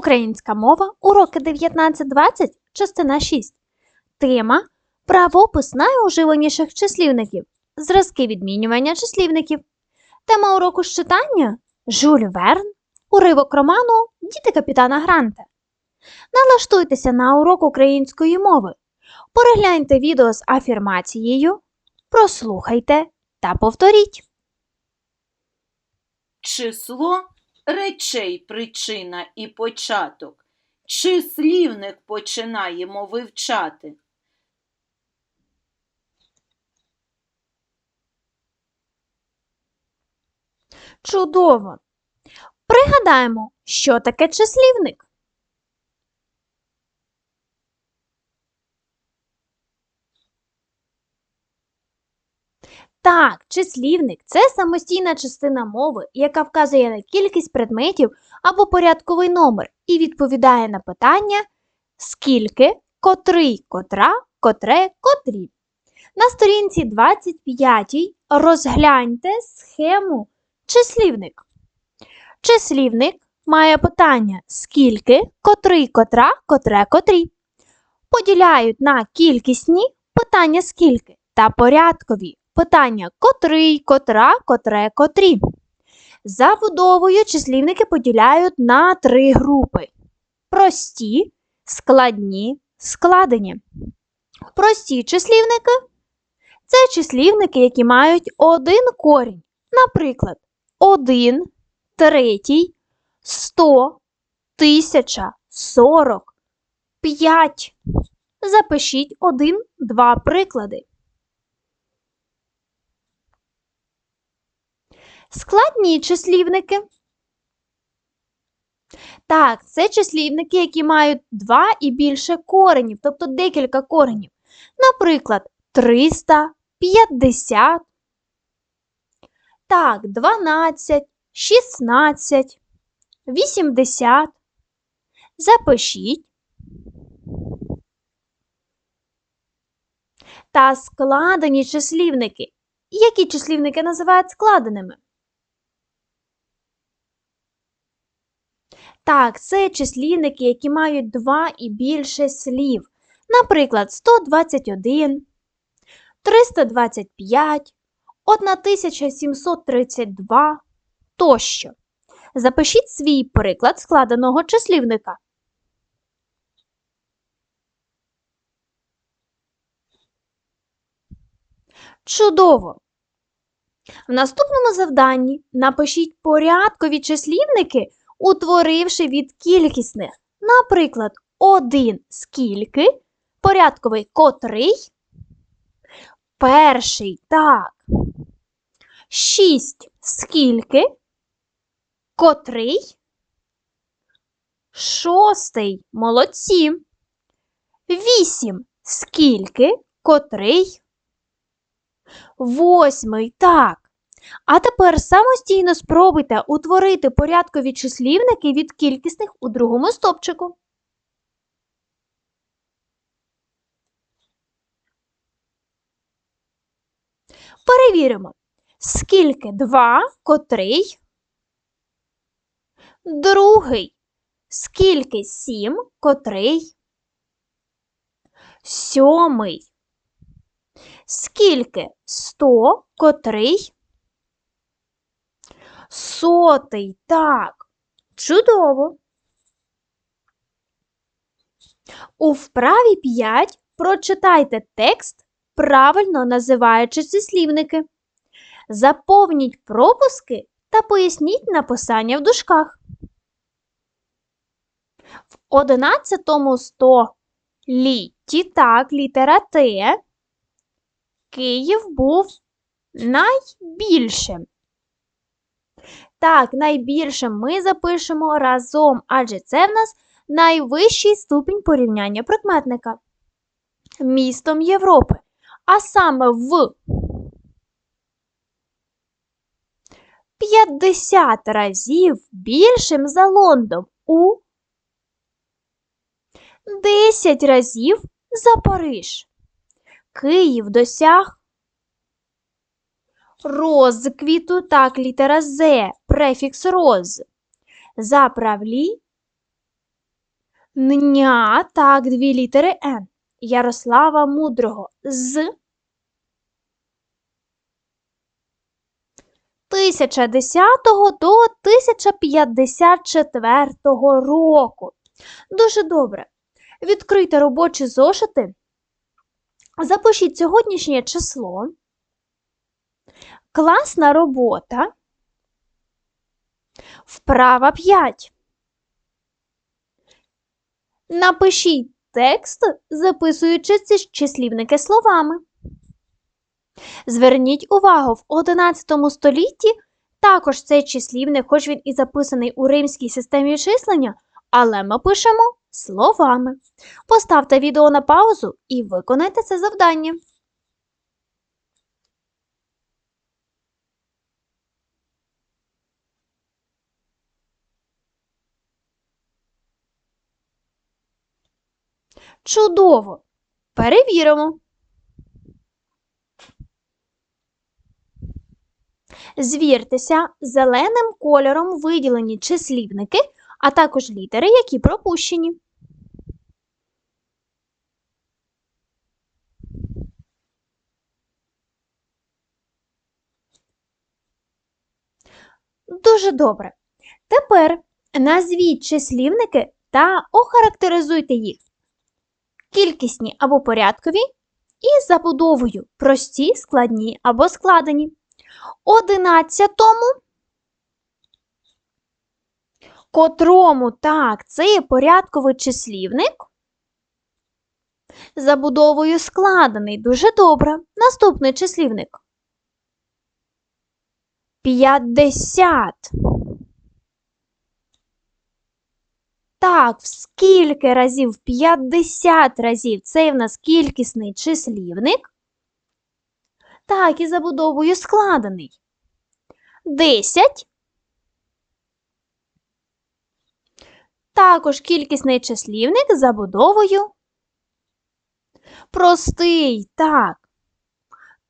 Українська мова, уроки 19-20, частина 6. Тема Правопис найуживаніших числівників. Зразки відмінювання числівників. Тема уроку з читання Жюль Верн. Уривок роману Діти капітана Гранта. Налаштуйтеся на урок української мови. Перегляньте відео з афірмацією. Прослухайте та повторіть. Число речей причина і початок. Числівник починаємо вивчати. Чудово! Пригадаємо, що таке числівник. Так, числівник це самостійна частина мови, яка вказує на кількість предметів або порядковий номер і відповідає на питання скільки, котрий, котра, котре, котрі. На сторінці 25 розгляньте схему числівник. Числівник має питання скільки, котрий, котра, котре, котрі. Поділяють на кількісні питання скільки та порядкові питання котрий, котра, котре, котрі. Забудовою числівники поділяють на три групи: прості, складні, складені. Прості числівники це числівники, які мають один корінь. Наприклад, 1, третій, 100, 1000, 40, 5. Запишіть один-два приклади. Складні числівники. Так, це числівники, які мають два і більше коренів, тобто декілька коренів. Наприклад, 300, 50. Так, 12, 16, 80. Запишіть. Та складені числівники. Які числівники називають складеними? Так, це числівники, які мають два і більше слів. Наприклад, 121, 325, 1732 тощо. Запишіть свій приклад складеного числівника. Чудово! В наступному завданні напишіть порядкові числівники, утворивши від кількісних. Наприклад, 1 скільки, порядковий котрий, перший так. 6 скільки, котрий, шостий молодці. 8 скільки, котрий, восьмий так. А тепер самостійно спробуйте утворити порядкові числівники від кількісних у другому стопчику. Перевіримо. Скільки 2, котрий? Другий. Скільки 7, котрий? Сьомий. Скільки 100, котрий? Сотий, так. Чудово. У вправі 5 прочитайте текст, правильно називаючи числівники. Заповніть пропуски та поясніть написання в дужках. В 11 столітті, так, літера Т, Київ був найбільшим. Так, найбільше ми запишемо разом, адже це в нас найвищий ступінь порівняння прикметника. Містом Європи. А саме в 50 разів більшим за Лондон у 10 разів за Париж. Київ досяг розквіту, так, літера З, префікс роз. За правлі Ня, так, дві літери Н. Ярослава Мудрого з 1010 до 1054 року. Дуже добре. Відкрийте робочі зошити. Запишіть сьогоднішнє число. Класна робота. Вправа 5. Напишіть текст, записуючи ці числівники словами. Зверніть увагу, в 11 столітті також цей числівник, хоч він і записаний у римській системі числення, але ми пишемо словами. Поставте відео на паузу і виконайте це завдання. Чудово! Перевіримо. Звіртеся, зеленим кольором виділені числівники, а також літери, які пропущені. Дуже добре. Тепер назвіть числівники та охарактеризуйте їх. Кількісні або порядкові і забудовою прості, складні або складені. Одинадцятому, котрому так, це є порядковий числівник. Забудовою складений. Дуже добре. Наступний числівник. 50. Так, в скільки разів? В 50 разів. Це в нас кількісний числівник. Так, і забудовою складений. 10. Також кількісний числівник з забудовою. Простий, так.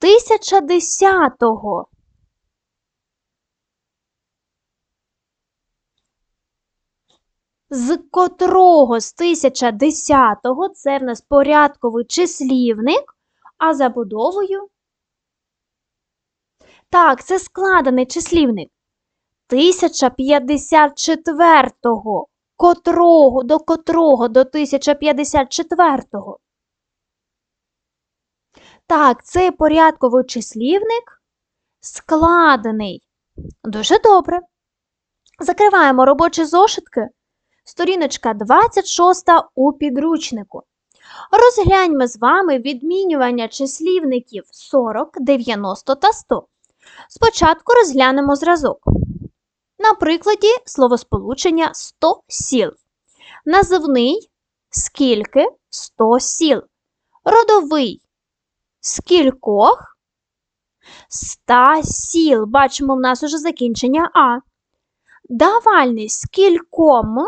1010. З котрого з 1010 це в нас порядковий числівник, а забудовою так, це складений числівник. 1054-го. Котрого до котрого до 1054-го. Так, це порядковий числівник складений. Дуже добре. Закриваємо робочі зошитки. Сторіночка 26 у підручнику. Розгляньмо з вами відмінювання числівників 40, 90 та 100. Спочатку розглянемо зразок. На прикладі словосполучення 100 сіл. Називний скільки 100 сіл. Родовий скількох 100 сіл. Бачимо, в нас уже закінчення А. Давальний скільком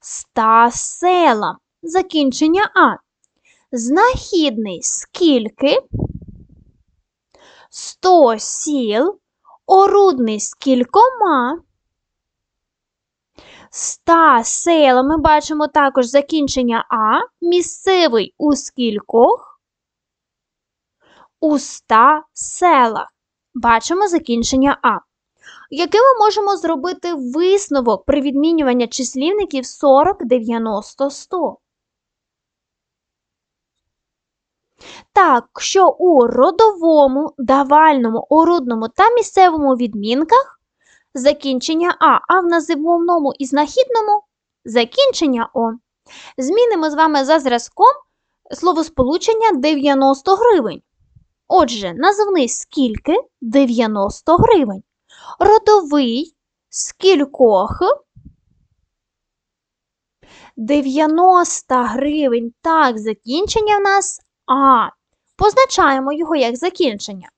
100 селам. Закінчення А. Знахідний скільки 100 сіл, орудний з кількома. Ста села ми бачимо також закінчення А, місцевий у скількох, у ста селах. Бачимо закінчення А. Який ми можемо зробити висновок при відмінюванні числівників 40, 90, 100? Так, що у родовому, давальному, орудному та місцевому відмінках закінчення А, а в називному і знахідному закінчення О. Змінимо з вами за зразком словосполучення 90 гривень. Отже, називний скільки 90 гривень. Родовий скількох 90 гривень. Так, закінчення в нас а. Позначаємо його як закінчення.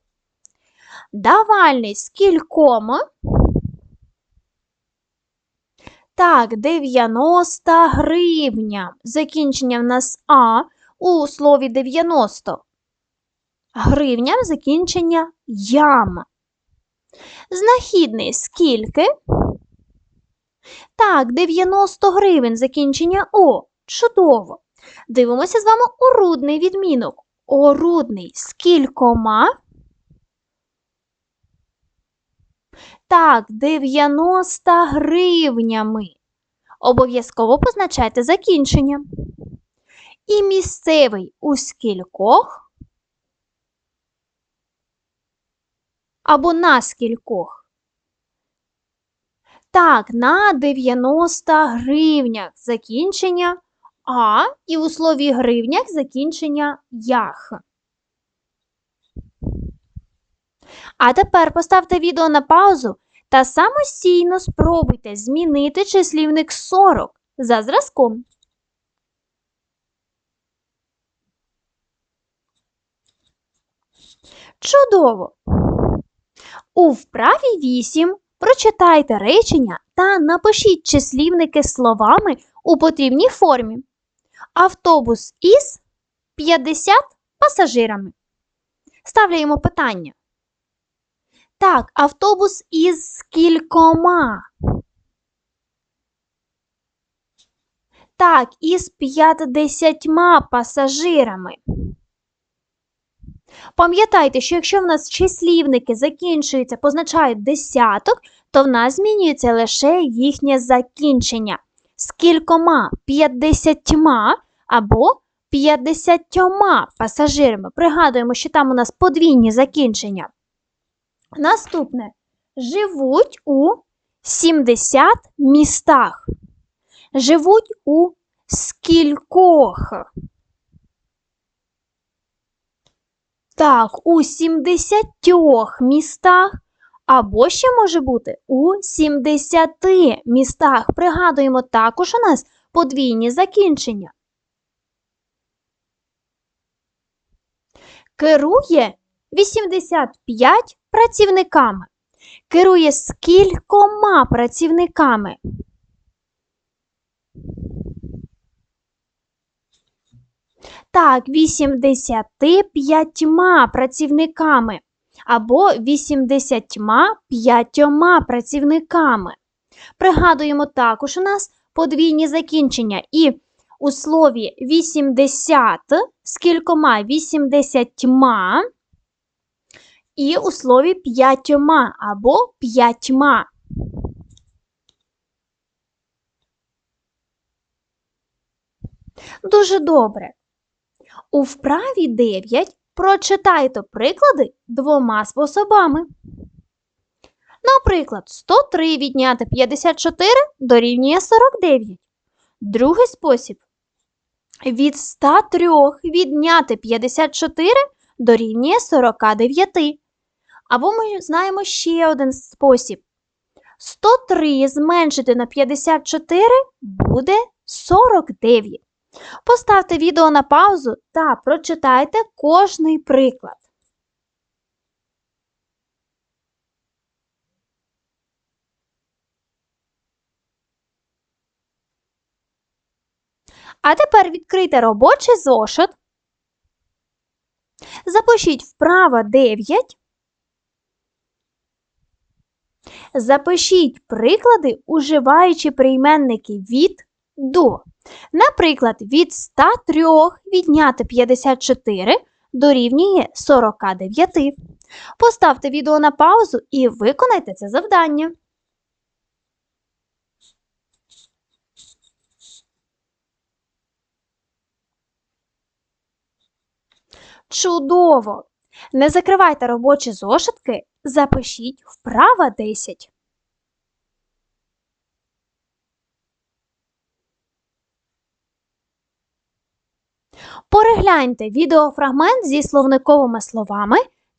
Давальний з кільком. Так, 90 гривня. Закінчення в нас А у слові 90. Гривня закінчення ям. Знахідний скільки. Так, 90 гривень закінчення О. Чудово. Дивимося з вами орудний відмінок. Орудний з кількома. Так, 90 гривнями. Обов'язково позначайте закінчення. І місцевий у скількох або на скількох. Так, на 90 гривнях закінчення А і у слові гривнях закінчення ях. А тепер поставте відео на паузу та самостійно спробуйте змінити числівник 40 за зразком. Чудово! У вправі 8 прочитайте речення та напишіть числівники словами у потрібній формі. Автобус із 50 пасажирами. Ставляємо питання. Так, автобус із скількома. Так, із 50 пасажирами. Пам'ятайте, що якщо в нас числівники закінчуються, позначають десяток, то в нас змінюється лише їхнє закінчення. З кількома 50 або 50 пасажирами. Пригадуємо, що там у нас подвійні закінчення. Наступне. Живуть у 70 містах. Живуть у скількох. Так, у 70 містах. Або ще може бути у 70 містах. Пригадуємо, також у нас подвійні закінчення. Керує 85 працівниками. Керує скількома працівниками. Так, 85 працівниками або 85 працівниками. Пригадуємо також у нас подвійні закінчення і у слові 80 з кількома 80 і у слові п'ятьома або п'ятьма. Дуже добре. У вправі 9 прочитайте приклади двома способами. Наприклад, 103 відняти 54 дорівнює 49. Другий спосіб. Від 103 відняти 54 дорівнює 49. Або ми знаємо ще один спосіб. 103 зменшити на 54 буде 49. Поставте відео на паузу та прочитайте кожний приклад. А тепер відкрийте робочий зошит. Запишіть вправо 9. Запишіть приклади, уживаючи прийменники від до. Наприклад, від 103 відняти 54 дорівнює 49. Поставте відео на паузу і виконайте це завдання. Чудово! Не закривайте робочі зошитки, запишіть вправа 10. Перегляньте відеофрагмент зі словниковими словами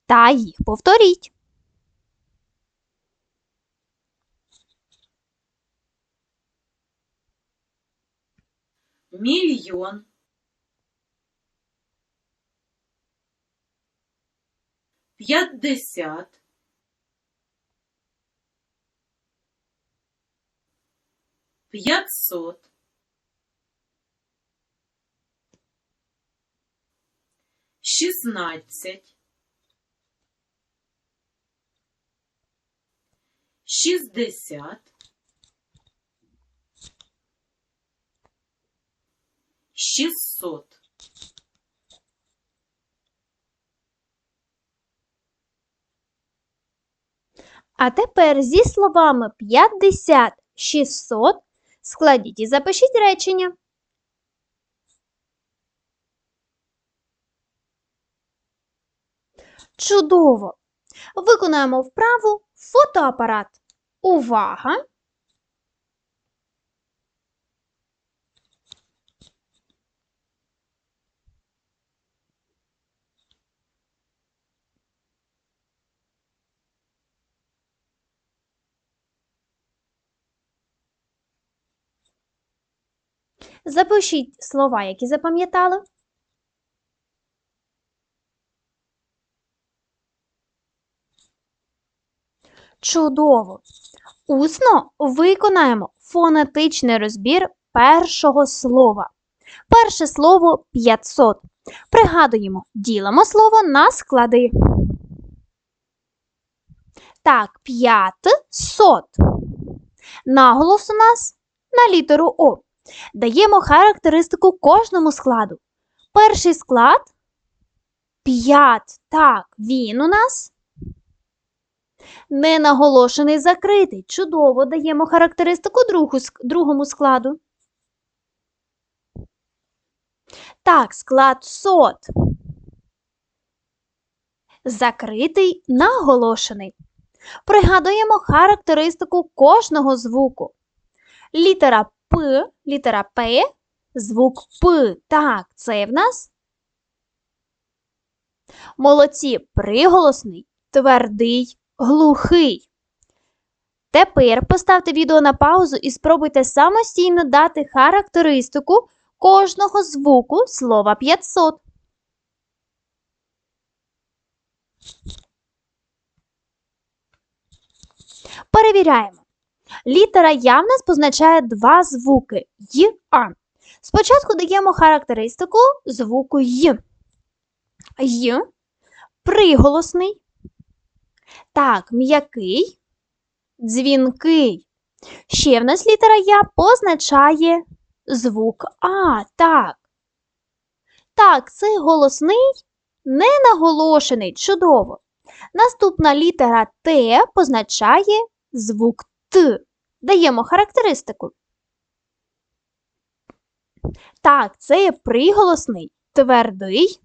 та їх повторіть. мільйон, п'ятдесят, п'ятсот, шістнадцять, шістдесят, шістсот. А тепер зі словами 50, 600 складіть і запишіть речення. Чудово! Виконаємо вправу фотоапарат. Увага! Запишіть слова, які запам'ятали. Чудово! Усно виконаємо фонетичний розбір першого слова. Перше слово 500. Пригадуємо, ділимо слово на склади. Так, 500. Наголос у нас на літеру О. Даємо характеристику кожному складу. Перший склад 5. Так, він у нас ненаголошений закритий. Чудово даємо характеристику другому складу. Так, склад сот. Закритий, наголошений. Пригадуємо характеристику кожного звуку. Літера П, літера П, звук П. Так, це в нас. Молодці, приголосний, твердий, глухий. Тепер поставте відео на паузу і спробуйте самостійно дати характеристику кожного звуку слова 500. Перевіряємо. Літера Я в нас позначає два звуки Й, А. Спочатку даємо характеристику звуку Й. Й приголосний. Так, м'який, дзвінкий. Ще в нас літера Я позначає звук А. Так. Так, це голосний, ненаголошений. Чудово. Наступна літера Т позначає звук Т. Даємо характеристику. Так, це є приголосний, твердий,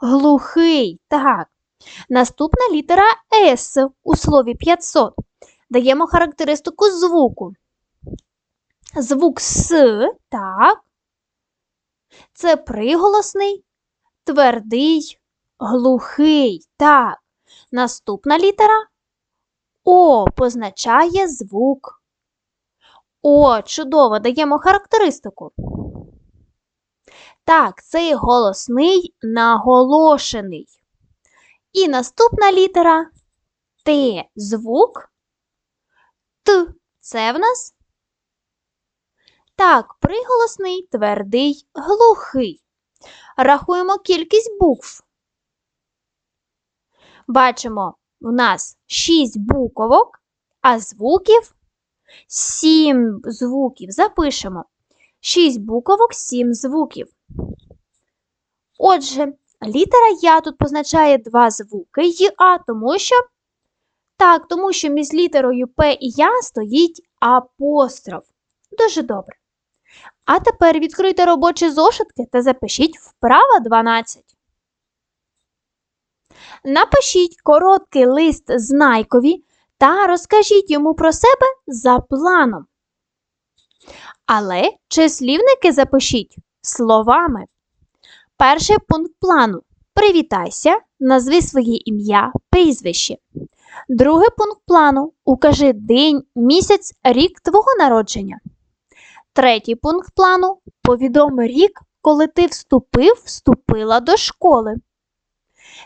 глухий. Так. Наступна літера С у слові 500. Даємо характеристику звуку. Звук С, так. Це приголосний, твердий, глухий. Так. Наступна літера О позначає звук. О, чудово, даємо характеристику. Так, цей голосний наголошений. І наступна літера Т. Звук Т. Це в нас. Так, приголосний, твердий, глухий. Рахуємо кількість букв. Бачимо, у нас 6 буквок, а звуків 7 звуків. Запишемо. 6 буквок, 7 звуків. Отже, літера Я тут позначає два звуки й А, тому що так, тому що між літерою П і Я стоїть апостроф. Дуже добре. А тепер відкрийте робочі зошитки та запишіть вправа 12. Напишіть короткий лист Знайкові та розкажіть йому про себе за планом. Але числівники запишіть словами. Перший пункт плану. Привітайся, назви своє ім'я, прізвище. Другий пункт плану. Укажи день, місяць, рік твого народження. Третій пункт плану. Повідоми рік, коли ти вступив, вступила до школи.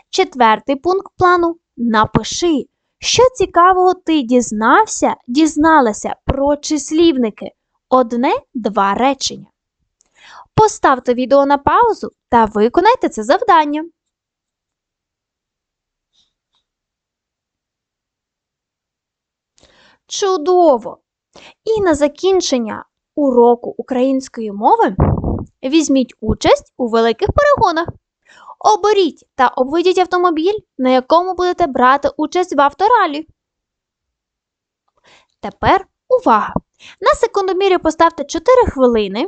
Четвертий пункт плану. Напиши, що цікавого ти дізнався, дізналася про числівники. Одне-два речення. Поставте відео на паузу та виконайте це завдання. Чудово! І на закінчення уроку української мови Візьміть участь у великих перегонах. Оберіть та обведіть автомобіль, на якому будете брати участь в авторалі. Тепер увага! На секундомірі поставте 4 хвилини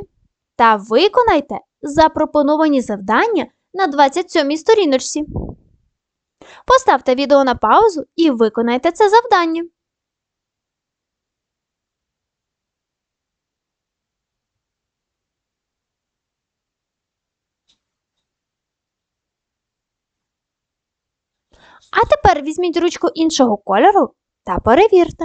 та виконайте запропоновані завдання на 27 сторіночці. Поставте відео на паузу і виконайте це завдання. А тепер візьміть ручку іншого кольору та перевірте.